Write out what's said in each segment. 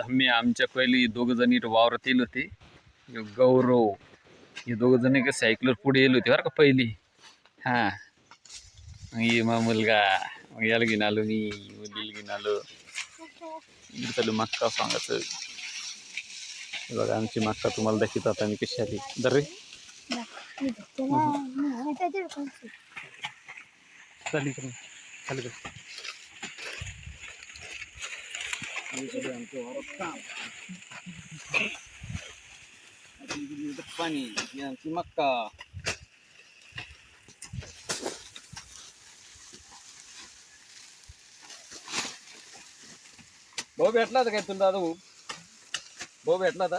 धम्मी आमच्या पहिली दोघ जणी वावरात येईल होते. गौरव हे दोघ जण का सायकलवर पुढे येईल होते बरं का पहिली. हा. ये मग मुलगा. मग याला घेऊन आलो मी मुलीला घेऊन आलो. चालू मक्का सांगायचं. बघा आमची मक्का तुम्हाला दाखवत आता मी कशी आली. दर रे. चाली कर चालू कर पाणी ही आमची मक्का भाऊ भेटला होता काय तुला दादा भाऊ भाऊ भेटला होता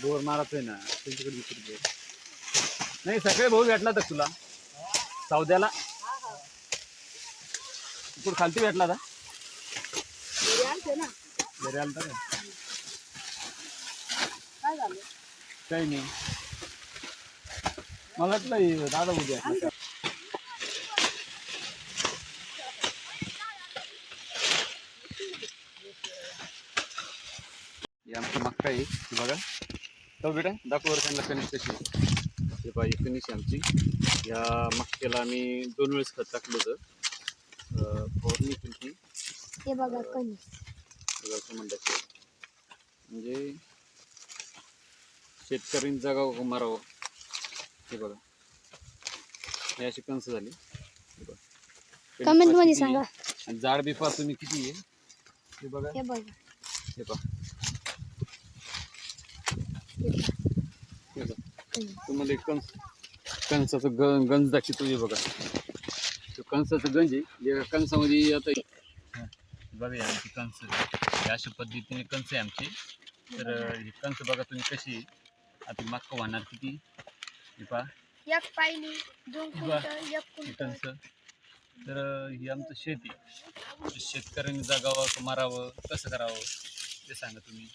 बोर मारतोय ना त्यांच्याकडे विचार नाही सगळे भाऊ भेटला तर तुला. सौद्याला. कुठं खालती भेटला आता? घरी आलता काय काही नाही. मला वाटलं दादा उद्या भेटला आमचं मक्का आहे बघा. तो बेटा दाखवर त्यांना कनेक्ट कशी हे पाहिजे आहे आमची. या मक्क्याला आम्ही दोन वेळेस खत टाकलं होतं. फवारणी केली. हे बघा कणीस असं म्हणतात म्हणजे शेतकऱ्यांनी जगावं मारावं हे बघा. हे अशी कणस झाली. बघा. कणीस कमेंटमध्ये किती आहे? सांगा. आणि जाड बी पहा तुम्ही किती आहे? हे बघा. हे बघा. हे हे बघा. तुम्हाला एक कणस कणसाचं ग गंज दाखवतो हे बघा. तो कणसाचं गंज आहे. जे कणसामध्ये आता बघा हे आमची कणस हे अशा पद्धतीने कणस आहे आमची. तर ही कणस बघा तुम्ही कशी आहे. आता मक्का वाहणार किती? हे पहा. एक पायली दोन. कुंटल एक कणस तर ही आमचं शेत शेतकऱ्यांनी जगावं मारावं? कसं करावं? ते सांगा तुम्ही.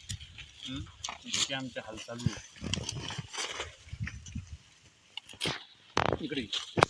हं? इतकी आमच्या हाल चालू आहे इकडे ये.